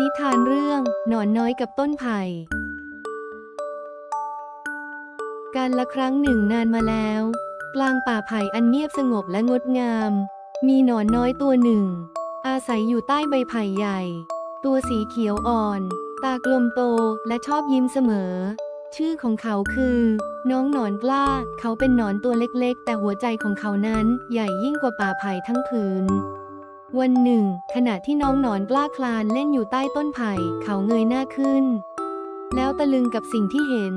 นิทานเรื่องหนอนน้อยกับต้นไผ่ การละครั้งหนึ่งนานมาแล้ว กลางป่าไผ่อันเงียบสงบและงดงาม มีหนอนน้อยตัวหนึ่ง อาศัยอยู่ใต้ใบไผ่ใหญ่ ตัวสีเขียวอ่อน ตากลมโตและชอบยิ้มเสมอ ชื่อของเขาคือ น้องหนอนกล้า เขาเป็นหนอนตัวเล็กๆ แต่หัวใจของเขานั้นใหญ่ยิ่งกว่าป่าไผ่ทั้งผืน วันหนึ่ง ขณะที่น้องหนอนกล้าคลานเล่นอยู่ใต้ต้นไผ่ เขาเงยหน้าขึ้น แล้วตะลึงกับสิ่งที่เห็น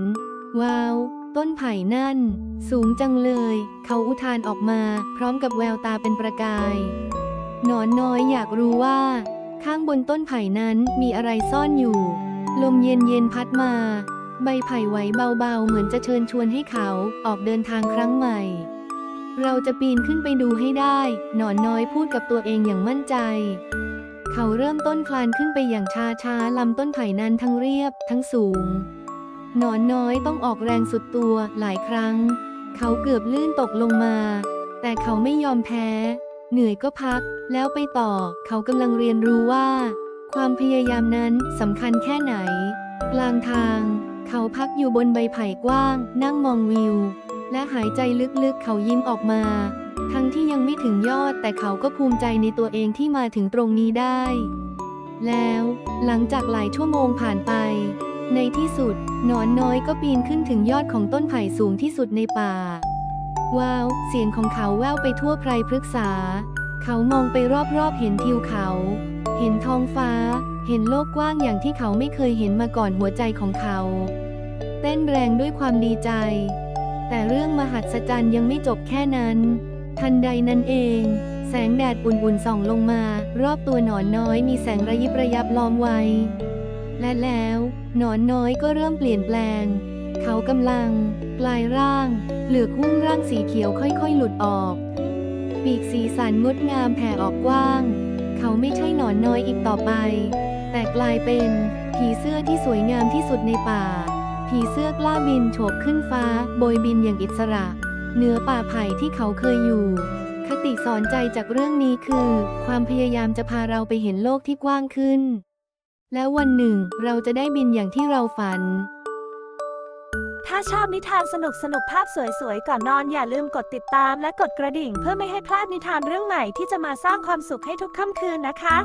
ว้าว ต้นไผ่นั่น สูงจังเลย เขาอุทานออกมาพร้อมกับแววตาเป็นประกาย หนอนน้อยอยากรู้ว่า ข้างบนต้นไผ่นั้นมีอะไรซ่อนอยู่ ลมเย็นเย็นพัดมา ใบไผ่ไหวเบาๆ เหมือนจะเชิญชวนให้เขาออกเดินทางครั้งใหม่ เราจะปีนขึ้นไปดูให้ได้ หนอนน้อยพูดกับตัวเองอย่างมั่นใจ เขาเริ่มต้นคลานขึ้นไปอย่างช้าๆลำต้นไผ่นั้นทั้งเรียบ ทั้งสูง หนอนน้อยต้องออกแรงสุดตัวหลายครั้ง เขาเกือบลื่นตกลงมา แต่เขาไม่ยอมแพ้ เหนื่อยก็พัก แล้วไปต่อ เขากำลังเรียนรู้ว่า ความพยายามนั้นสำคัญแค่ไหน กลางทาง เขาพักอยู่บนใบไผ่กว้าง นั่งมองวิว และหายใจลึกๆเขายิ้มออกมา ทั้งที่ยังไม่ถึงยอดแต่เขาก็ภูมิใจในตัวเองที่มาถึงตรงนี้ได้ แล้วหลังจากหลายชั่วโมงผ่านไป ในที่สุดหนอนน้อยก็ปีนขึ้นถึงยอดของต้นไผ่สูงที่สุดในป่า ว้าว เสียงของเขาแว่วไปทั่วไพรพฤกษา เขามองไปรอบๆเห็นทิวเขา เห็นท้องฟ้า เห็นโลกกว้างอย่างที่เขาไม่เคยเห็นมาก่อนหัวใจของเขา เต้นแรงด้วยความดีใจ แต่เรื่องมหัศจรรย์ยังไม่จบแค่นั้น ทันใดนั้นเอง แสงแดดอุ่นๆส่องลงมา รอบตัวหนอนน้อยมีแสงระยิบระยับล้อมไว้ และแล้วหนอนน้อยก็เริ่มเปลี่ยนแปลง เขากำลังกลายร่างเหลือกหุ้มร่างสีเขียวค่อยๆ หลุดออก ปีกสีสันงดงามแผ่ออกกว้าง เขาไม่ใช่หนอนน้อยอีกต่อไป แต่กลายเป็นผีเสื้อที่สวยงามที่สุดในป่า ผีเสื้อกล้าบินโฉบขึ้นฟ้า โบยบินอย่างอิสระ เหนือป่าไผ่ที่เขาเคยอยู่ คติสอนใจจากเรื่องนี้คือ ความพยายามจะพาเราไปเห็นโลกที่กว้างขึ้น แล้ววันหนึ่งเราจะได้บินอย่างที่เราฝัน ถ้าชอบนิทานสนุกสนุกๆภาพสวยๆ ก่อนนอนอย่าลืมกดติดตามและกดกระดิ่งเพื่อไม่ให้พลาดนิทานเรื่องใหม่ที่จะมาสร้างความสุขให้ทุกค่ำคืนนะคะ